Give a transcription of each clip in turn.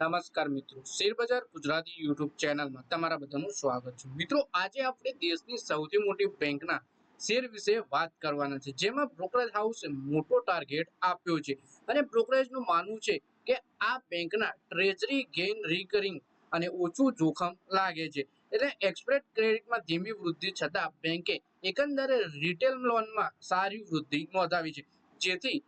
નમસ્કાર મિત્રો. શેરબજાર ગુજરાતી યુટ્યુબ ચેનલમાં તમારા બધાનું સ્વાગત છે. મિત્રો, આજે આપણે દેશની સૌથી મોટી બેંકના શેર વિશે વાત કરવાના છે, જેમાં બ્રોકરેજ હાઉસે મોટો ટાર્ગેટ આપ્યો છે અને બ્રોકરેજનું માનવું છે કે આ બેંકના ટ્રેઝરી ગેઇન રિકરિંગ અને ઓછું જોખમ લાગે છે. એટલે એક્સપ્રેટ ક્રેડિટમાં ધીમી વૃદ્ધિ છતાં બેંકે એકંદરે રિટેલ લોનમાં સારી વૃદ્ધિ નોંધાવી છે. જેથી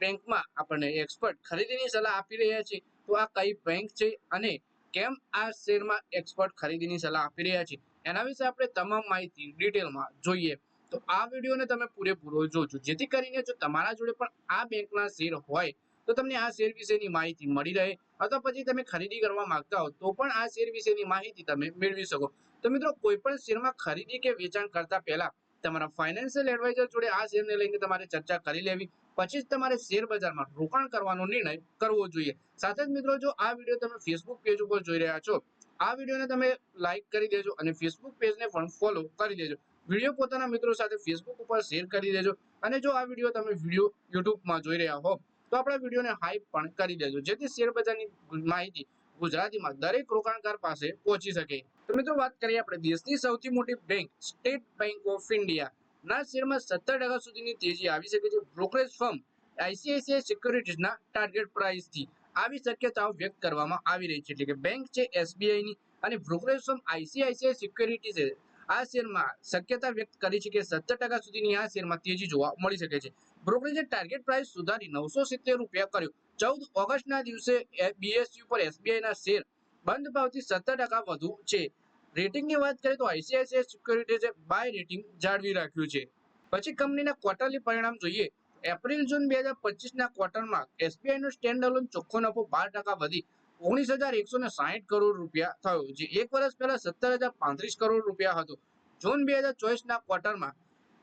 બેંકમાં આપણને એક્સપર્ટ ખરીદીની સલાહ આપી રહ્યા છે. તો આ કઈ બેંક છે અને કેમ આ શેરમાં એક્સપર્ટ ખરીદીની સલાહ આપી રહ્યા છે? એના વિશે આપણે તમામ માહિતી ડિટેલમાં જોઈએ. તો આ વિડીયોને તમે પૂરેપૂરો જોજો. જેથી કરીને જો તમારા જોડે પણ આ બેંકના શેર હોય, તો તમને આ શેર વિશેની માહિતી મળી રહે. અથવા પછી તમે ખરીદી કરવા માંગતા હો, તો પણ આ શેર વિશેની માહિતી તમે મેળવી શકો. તો મિત્રો, કોઈ પણ શેરમાં ખરીદી કે વેચાણ કરતા પહેલા તમારા ફાઇનાન્શિયલ એડવાઇઝર જોડે આ શેરને લઈને તમારે ચર્ચા કરી લેવી. પછી જ તમારે શેર બજારમાં રોકાણ કરવાનો નિર્ણય કરવો જોઈએ. સાથે જ મિત્રો, જો આ વીડિયો તમે ફેસબુક પેજ ઉપર જોઈ રહ્યા છો, આ વિડીયોને તમે લાઈક કરી દેજો અને ફેસબુક પેજને પણ ફોલો કરી દેજો. વીડિયો પોતાના મિત્રો સાથે ફેસબુક ઉપર શેર કરી દેજો અને જો આ વીડિયો તમે વીડિયો યુટ્યુબમાં જોઈ રહ્યા હો, તો આપણા વિડીયોને હાઈપ પણ કરી દેજો. જેથી શેર બજારની માહિતી ગુજરાતીમાં દરેક રોકાણકાર પાસે પહોંચી શકે. તો મિત્રો વાત કરીએ આપણે દેશની સૌથી મોટી bank state bank of India ના શેરમાં સત્તર ટકા સુધીની તેજી આવી શકે છે. બ્રોકરેજ ફર્મ આઈસીઆઈસીઆઈ સિક્યોરિટીઝના ટાર્ગેટ પ્રાઇસથી આવી શક્યતાઓ વ્યક્ત કરવામાં આવી રહી છે. એટલે કે બેંક છે એસબીઆઈની અને બ્રોકરેજ ફર્મ આઈસીઆઈસીઆઈ સિક્યોરિટીઝે આ શેરમાં શક્યતા વ્યક્ત કરી છે કે સત્તર ટકા સુધીની આ શેરમાં તેજી જોવા મળી શકે છે. બ્રોકરેજે ટાર્ગેટ પ્રાઇસ સુધારી નવસો સિત્તેર રૂપિયા કર્યો. ચૌદ ઓગસ્ટના દિવસે બીએસયુ પર એસબીઆઈના શેર બંધ ભાવથી સત્તર ટકા વધુ છે. રેટિંગની વાત કરીએ તો આઈસીઆઈસીઆઈ સિક્યોરિટીઝે બાય રેટિંગ જાળવી રાખ્યું છે. પછી કંપનીના ક્વાર્ટરલી પરિણામ જોઈએ. એપ્રિલ જૂન બે હજાર પચીસના ક્વાર્ટરમાં એસબીઆઈ નો સ્ટેન્ડ અલોન ચોખ્ખો નફો બાર ટકા વધી ઓગણીસ હજાર એકસો ને સાહીઠ કરોડ રૂપિયા થયો, જે એક વર્ષ પહેલા સત્તર હજાર પાંત્રીસ કરોડ રૂપિયા હતો. જૂન બે હજાર ચોવીસના ક્વાર્ટરમાં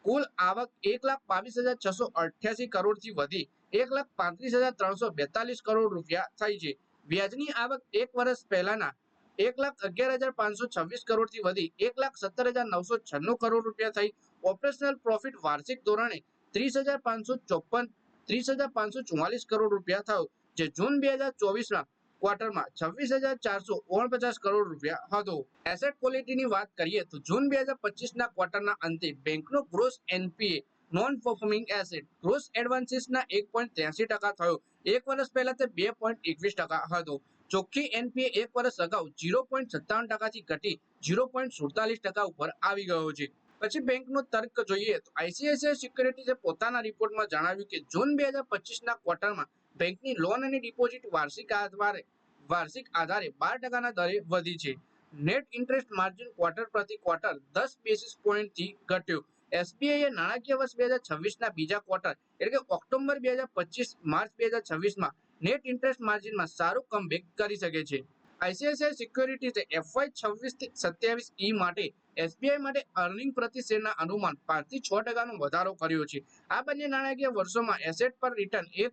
કુલ આવક એક લાખ બાવીસ હજાર છસો અઠ્યાસી કરોડથી વધી એક લાખ પાંત્રીસ હજાર ત્રણસો બેતાલીસ કરોડ રૂપિયા થઈ છે. વ્યાજની આવક એક વર્ષ પહેલાના એક લાખ અગિયાર હજાર પાંચસો છવ્વીસ કરોડથી વધી એક લાખ સત્તર હજાર નવસો છન્નું કરોડ રૂપિયા થઈ. ઓપરેશનલ પ્રોફિટ વાર્ષિક ધોરણે ત્રીસ હજાર પાંચસો ચોપન, ત્રીસ હજાર પાંચસો ચુમ્માલીસ કરોડ રૂપિયા થયો, જે જૂન બે હજાર ચોવીસના ક્વાર્ટરમાં છવ્વીસ હજાર ચારસો ઓગણપચાસ કરોડ રૂપિયા હતો. એસેટ ક્વોલિટીની વાત કરીએ તો જૂન બે હજાર પચીસના ક્વાર્ટરના અંતે બેંકનો gross NPA non performing asset gross એડવાન્સીસના એક પોઈન્ટ ત્યાસી ટકા થયો. એક વર્ષ પહેલા તે બે પોઈન્ટ એકવીસ ટકા હતો. ચોખ્ખી એનપીએ એક વર્ષ અગાઉ ઝીરો પોઈન્ટ સત્તાવન ટકાથી ઘટી ઝીરો પોઈન્ટ સુડતાલીસ ટકા ઉપર આવી ગયો છે. પછી બેંકનો તર્ક જોઈએ તો આઈસીઆઈસીઆઈ સિક્યુરિટીઝે પોતાના રિપોર્ટમાં જણાવ્યું કે જૂન બે હજાર પચીસના ક્વાર્ટરમાં બેંકની લોન અને ડિપોઝિટ વાર્ષિક આધારે વાર્ષિક આધારે બાર ટકાના દરે વધી છે. નેટ ઇન્ટરેસ્ટ માર્જિન ક્વાર્ટર પ્રતિ ક્વાર્ટર દસ બેસિસ પોઈન્ટથી ઘટ્યું. એસબીઆઈએ નાણાકીય વર્ષ બે હજાર છવ્વીસના બીજા ક્વાર્ટર એટલે કે ઓક્ટોબર બે હજાર પચીસ માર્ચ બે હજાર છવ્વીસમાં નેટ ઇન્ટરેસ્ટ માર્જિનમાં સારું કમબેક કરી શકે છે. આઈસીઆઈસીઆઈ સિક્યોરિટીઝે એફવાય છવ્વીસથી સત્યાવીસ ઈ માટે એસબીઆઈ માટે અર્નિંગ પ્રતિ શેરના અનુમાન પાંચથી છ ટકાનો વધારો કર્યો છે. આ બંને નાણાકીય વર્ષોમાં એસેટ પર રિટર્ન એક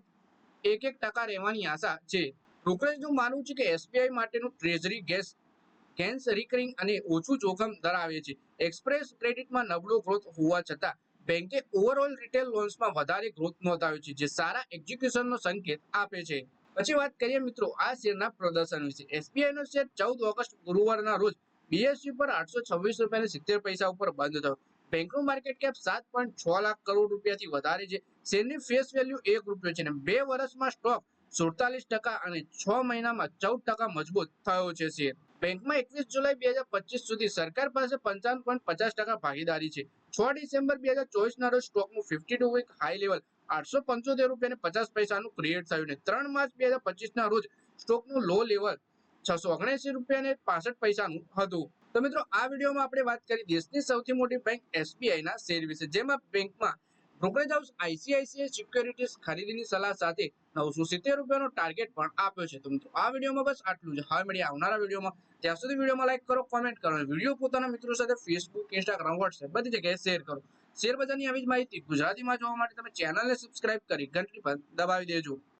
એક એક ટકા રહેવાની આશા છે. બ્રોકરેજનું માનવું છે કે એસબીઆઈ માટેનું ટ્રેઝરી ગેસ ગેન્સ રિકરિંગ અને ઓછું જોખમ ધરાવે છે. એક્સપ્રેસ ક્રેડિટમાં નબળો ગ્રોથ હોવા છતાં બેંકે ઓવરઓલ રિટેલ લોન્સમાં વધારે ગ્રોથ નોંધાવ્યો છે, જે સારા એક્ઝિક્યુશનનો સંકેત આપે છે. પછી વાત કરીએ મિત્રો આ શેરના પ્રદર્શન વિશે. એસબીઆઈ નો શેર ચૌદ ઓગસ્ટ ગુરુવારના રોજ બીએસયુ પર આઠસો છવ્વીસ રૂપિયા સિત્તેર પૈસા ઉપર બંધ થયો. બેંકનું માર્કેટ કેપ સાત પોઈન્ટ છ લાખ કરોડ રૂપિયાથી વધારે છે. શેરની ફેસ વેલ્યુ એક રૂપિયો છે અને બે વર્ષમાં સ્ટોક સુડતાલીસ ટકા અને છ મહિનામાં ચૌદ ટકા મજબૂત થયો છે શેર બેંકમાં એકવીસ જુલાઈ બે હજાર પચીસ સુધી સરકાર પાસે પંચાવન પોઈન્ટ પચાસ ટકા ભાગીદારી છે. છ ડિસેમ્બર બે હજાર ચોવીસના રોજ સ્ટોકનું fifty two week high level આઠસો પંચોતેર રૂપિયા પચાસ પૈસાનું ક્રિએટ થયું ને ત્રણ માર્ચ બે હજાર પચીસના રોજ સ્ટોકનું લો લેવલ છસો ઓગણસી રૂપિયા ને પાસઠ પૈસાનું હતું. તો મિત્રો, આ વિડીયોમાં આપણે વાત કરી દેશની સૌથી મોટી બેંક એસબીઆઈ ના શેર વિશે, જેમાં બેંકમાં બ્રોકરેજ હાઉસ આઈસીઆઈસીઆઈ સિક્યોરિટીઝ ખરીદીની સલાહ સાથે નવસો સિત્તેર રૂપિયાનો ટાર્ગેટ પણ આપ્યો છે. તો મિત્રો, આ વિડીયોમાં બસ આટલું જ. હવે મળીએ આવનારા વિડીયોમાં. ત્યાં સુધી વિડીયોમાં લાઈક કરો કોમેન્ટ કરો વીડિયો પોતાના મિત્રો સાથે ફેસબુક ઇન્સ્ટાગ્રામ વોટ્સએપ બધી જગ્યાએ શેર કરો. શેર બજારની આવી જ માહિતી ગુજરાતીમાં જોવા માટે તમે ચેનલને સબસ્ક્રાઇબ કરી ઘંટડી પર દબાવી દેજો.